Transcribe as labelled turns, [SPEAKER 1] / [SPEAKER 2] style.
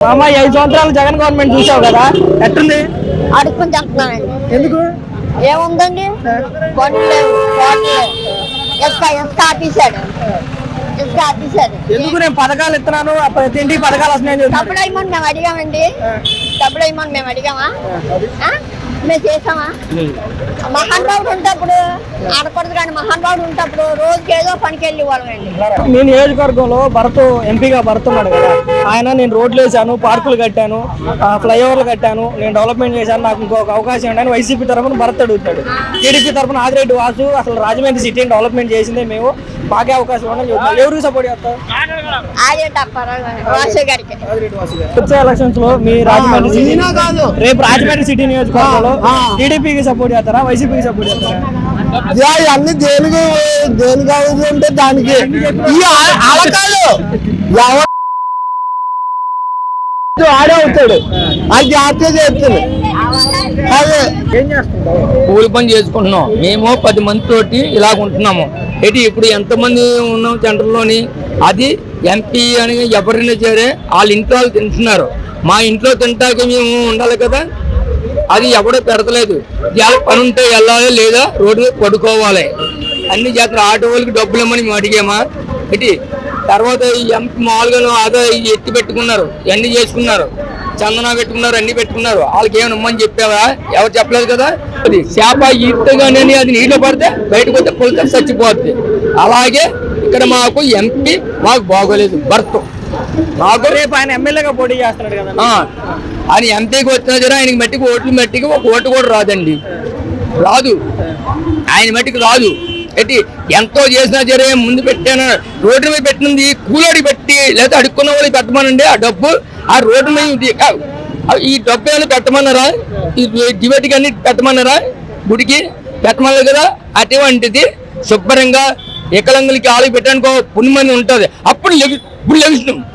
[SPEAKER 1] అమ్మ ఈ ఐదు సంవత్సరాలు జగన్ గవర్నమెంట్ చూసావు కదా? ఎట్టుంది?
[SPEAKER 2] అడుక్కొని తింటున్నానండి
[SPEAKER 1] ఎందుకు?
[SPEAKER 2] ఏముందండి? బండ్లు లేవు రోడ్లు లేవు ఇసుక ఇసుక ఆపేశాడు. ఇసుక ఆపేశాడు.
[SPEAKER 1] ఎందుకు నేను పథకాలు ఇస్తున్నాను? ప్రతి ఇంటికి పథకాలు వస్తున్నాయని చెప్తున్నాడు
[SPEAKER 2] డబ్బులు అయ్యమని మేము అడిగామండి. డబ్బులు అయ్యమని మేము అడిగామా? ఆ? మేము చేసామా? మహానుభావుడు ఉంటప్పుడు ఆడకూడదు కానీ మహానుభావుడు ఉంటప్పుడు రోజుకి ఏదో పనికి వెళ్ళి వాళ్ళమండి
[SPEAKER 1] మీ నియోజకవర్గంలో భరత్ ఎంపీగా భరత్ ఉన్నాడు కదా. ఆయన నేను రోడ్లు వేసాను పార్కులు కట్టాను ఫ్లైఓవర్లు కట్టాను నేను డెవలప్మెంట్ చేశాను నాకు ఇంకొక అవకాశం ఉండని వైసీపీ తరఫున భరత్ అడుగుతాడు. టీడీపీ తరఫున ఆదిరెడ్డి వాసు అసలు రాజమండ్రి సిటీని డెవలప్మెంట్ చేసిందే మేము. మాకే అవకాశం ఉండని ఎవరికి సపోర్ట్ చేస్తాం
[SPEAKER 2] ఆడే తప్పారు వాసు గారికి
[SPEAKER 1] ఆదిరెడ్డి వాసు గారు. వచ్చే ఎలక్షన్స్లో మీ రాజమండ్రి సిటీ రేపు రాజమండ్రి సిటీ నియోజకవర్గంలో టీడీపీకి సపోర్ట్ చేస్తారా? వైసీపీకి సపోర్ట్ చేస్తారా?
[SPEAKER 3] అన్ని దేనికి దేనికి అవుతుంది అంటే దానికి. ఈ ఎవరు ఆడే అవుతాడు అది జాగ్రత్త చేస్తుంది. అదే.
[SPEAKER 4] కూలి పని చేసుకుంటున్నాం. మేము పది మంది తోటి ఇలాగ ఉంటున్నాము ఏంటి ఇప్పుడు ఎంతమంది ఉన్నాం సెంటర్లోని? అది ఎంపీ అని ఎవరైనా సరే వాళ్ళ ఇంట్లో వాళ్ళు తింటున్నారు. మా ఇంట్లో తింటాక మేము ఉండాలి కదా. అది ఎవడో పెడతలేదు. ఇవాళ పని ఉంటే వెళ్ళాలి లేదా? రోడ్డు పడుకోవాలి. అన్ని జాతర ఆటో వాళ్ళకి డబ్బులు ఇమ్మని మేము అడిగామా? ఏంటి తర్వాత ఈ ఎంపీ మామూలుగా ఆదా ఎత్తి పెట్టుకున్నారు ఇవన్నీ చేసుకున్నారు చందన పెట్టుకున్నారు అన్ని పెట్టుకున్నారు వాళ్ళకి ఏమైనా ఇమ్మని చెప్పావా? ఎవరు చెప్పలేదు కదా? అది చేప ఈతగానే అది నీటిలో పడితే బయటకు వస్తే పులక చచ్చిపోద్ది. అలాగే ఇక్కడ మాకు ఎంపీ మాకు బాగోలేదు భర్త. మాకు
[SPEAKER 1] రేపు ఆయన ఎమ్మెల్యేగా పోటీ చేస్తున్నాడు కదా
[SPEAKER 4] ఆయన ఎంపీకి వచ్చినా సరే ఆయనకి మట్టికి ఓట్లు మట్టికి ఒక ఓటు కూడా రాదండి. రాదు. ఆయన మట్టికి రాదు. ఏంటి ఎంతో చేసినా సరే ముందు పెట్టాను. రోడ్డు మీద పెట్టింది కూలోడి పెట్టి లేదా అడుక్కున్న వాళ్ళు పెట్టమనండి ఆ డబ్బు. ఆ రోడ్డు మీద ఇది- ఈ డబ్బు ఏమైనా పెట్టమన్నారా? ఈ డిబేట్కి అన్ని పెట్టమన్నారా? గుడికి పెట్టమన్నారు కదా? అటువంటిది శుభ్రంగా వికలాంగులకి ఆలు పెట్టడానికి పుణ్యమని ఉంటుంది. అప్పుడు లెగి ఇప్పుడు లభిస్తున్నాం